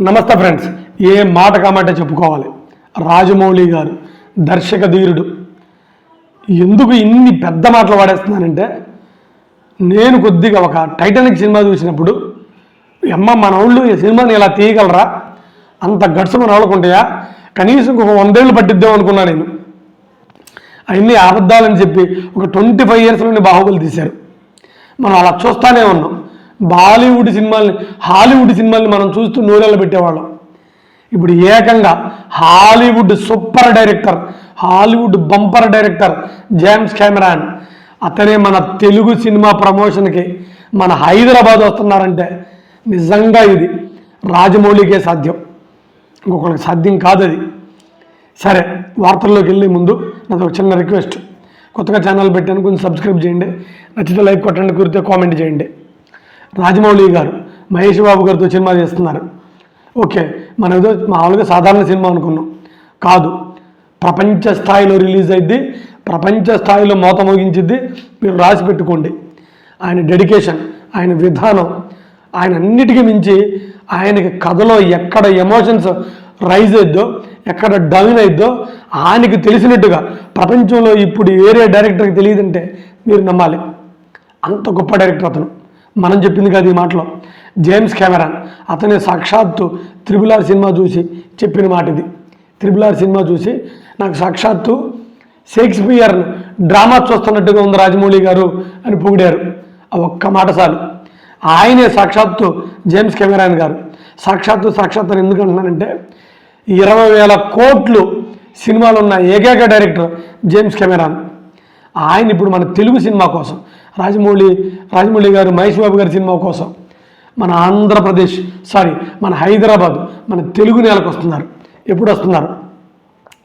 నమస్తే ఫ్రెండ్స్ ఏ మాట కామాట చెప్పుకోవాలి. రాజమౌళి గారు దర్శక ధీరుడు. ఎందుకు ఇన్ని పెద్ద మాటలు వాడేస్తున్నానంటే నేను కొద్దిగా ఒక టైటానిక్ సినిమా చూసినప్పుడు అమ్మ మన వాళ్ళు ఈ సినిమాని ఇలా తీయగలరా? అంత గట్స్ మన వాళ్ళకుంటాయా కనీసం ఒక వందేళ్ళు పట్టిద్దాం అనుకున్నా నేను. అవన్నీ అబద్ధాలని చెప్పి ఒక ట్వంటీ ఫైవ్ ఇయర్స్లోనే బాహుబలి తీశారు. మనం అలా చూస్తానే ఉన్నాం. బాలీవుడ్ సినిమాల్ని హాలీవుడ్ సినిమాల్ని మనం చూస్తూ నూరెళ్ళ పెట్టేవాళ్ళం. ఇప్పుడు ఏకంగా Hollywood super director Hollywood bumper director James Cameron అతనే మన తెలుగు సినిమా ప్రమోషన్కి మన హైదరాబాద్ వస్తున్నారంటే నిజంగా ఇది రాజమౌళికే సాధ్యం. ఇంకొకరికి సాధ్యం కాదు అది. సరే వార్తల్లోకి వెళ్ళే ముందు నాకు ఒక చిన్న రిక్వెస్ట్. కొత్తగా ఛానల్ పెట్టాను కొంచెం సబ్స్క్రైబ్ చేయండి. నచ్చితే లైక్ కొట్టండి కురితే కామెంట్ చేయండి. రాజమౌళి గారు మహేష్ బాబు గారితో సినిమా చేస్తున్నారు. ఓకే మనం ఏదో మామూలుగా సాధారణ సినిమా అనుకున్నాం. కాదు ప్రపంచ స్థాయిలో రిలీజ్ అయింది ప్రపంచ స్థాయిలో మోత ముగించిద్ది మీరు రాసి పెట్టుకోండి. ఆయన డెడికేషన్ ఆయన విధానం ఆయన అన్నిటికీ మించి ఆయనకి కథలో ఎక్కడ ఎమోషన్స్ రైజ్ అయిద్దో ఎక్కడ డౌన్ అయిద్దో ఆయనకి తెలిసినట్టుగా ప్రపంచంలో ఇప్పుడు వేరే డైరెక్టర్కి తెలియదంటే మీరు నమ్మాలి. అంత గొప్ప డైరెక్టర్ అతను. మనం చెప్పింది కాదు ఈ మాటలో. జేమ్స్ కెమెరాన్ అతనే సాక్షాత్తు త్రిబుల్ ఆర్ సినిమా చూసి చెప్పిన మాట ఇది త్రిబుల్ ఆర్ సినిమా చూసి నాకు సాక్షాత్తు షేక్స్పియర్ డ్రామా చూస్తున్నట్టుగా ఉంది రాజమౌళి గారు అని పొగిడారు. ఆ ఒక్క మాట చాలు. ఆయనే సాక్షాత్తు జేమ్స్ కెమెరాన్ గారు. సాక్షాత్తు సాక్షాత్తు అని ఎందుకు అంటున్నానంటే ఇరవై వేల కోట్లు సినిమాలు ఉన్న ఏకైక డైరెక్టర్ జేమ్స్ కెమెరాన్. ఆయన ఇప్పుడు మన తెలుగు సినిమా కోసం రాజమౌళి రాజమౌళి గారు మహేష్ బాబు గారి సినిమా కోసం మన ఆంధ్రప్రదేశ్ సారీ మన హైదరాబాద్ మన తెలుగు నేలకు వస్తున్నారు. ఎప్పుడు వస్తున్నారు?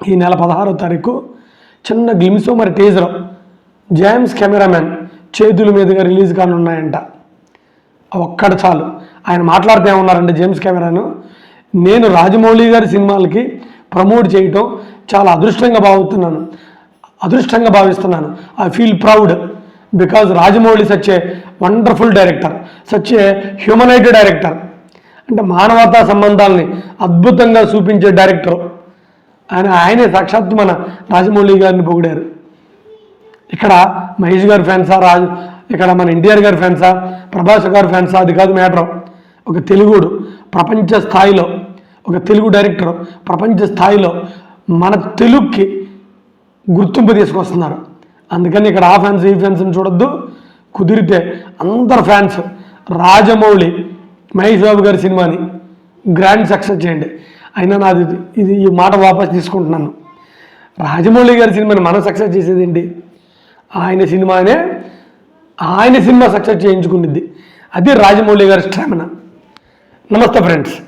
ఈ నెల పదహారో తారీఖు చిన్న గ్లిమ్సో మరి టీజర్ జేమ్స్ కెమెరామ్యాన్ చేతుల మీదుగా రిలీజ్ కానున్నాయంట. ఒక్కడ చాలు. ఆయన మాట్లాడుతూ ఏమన్నారంటే జేమ్స్ కెమెరాను నేను రాజమౌళి గారి సినిమాలకి ప్రమోట్ చేయటం చాలా అదృష్టంగా భావిస్తున్నాను. అదృష్టంగా భావిస్తున్నాను. I feel proud because Rajamouli such a wonderful director such a humanity director. అంటే మానవతా సంబంధాలని అద్భుతంగా చూపించే డైరెక్టర్. ఆయన ఆయనే సాక్షాత్తు మన రాజమౌళి గారిని పొగిడారు. ఇక్కడ మహేష్ గారి ఫ్యాన్సా రాజు ఇక్కడ మన ఎన్టీఆర్ గారి ఫ్యాన్సా ప్రభాస్ గారి ఫ్యాన్సా అది కాదు మ్యాటర్. ఒక తెలుగుడు ప్రపంచ స్థాయిలో ఒక తెలుగు డైరెక్టర్ ప్రపంచ స్థాయిలో మన తెలుగుకి గుర్తింపు తీసుకొస్తున్నారు. అందుకని ఇక్కడ ఆ ఫ్యాన్స్ ఈ ఫ్యాన్స్ని చూడొద్దు. కుదిరితే అందరు ఫ్యాన్స్ రాజమౌళి మహేష్ బాబు గారి సినిమాని గ్రాండ్ సక్సెస్ చేయండి. అయినా నాది ఇది- ఇది ఈ మాట వాపస్ తీసుకుంటున్నాను. రాజమౌళి గారి సినిమాని మనం సక్సెస్ చేసేది ఏంటి? ఆయన సినిమానే ఆయన సినిమా సక్సెస్ చేయించుకునిద్ది. అది రాజమౌళి గారి స్టామినా. నమస్తే ఫ్రెండ్స్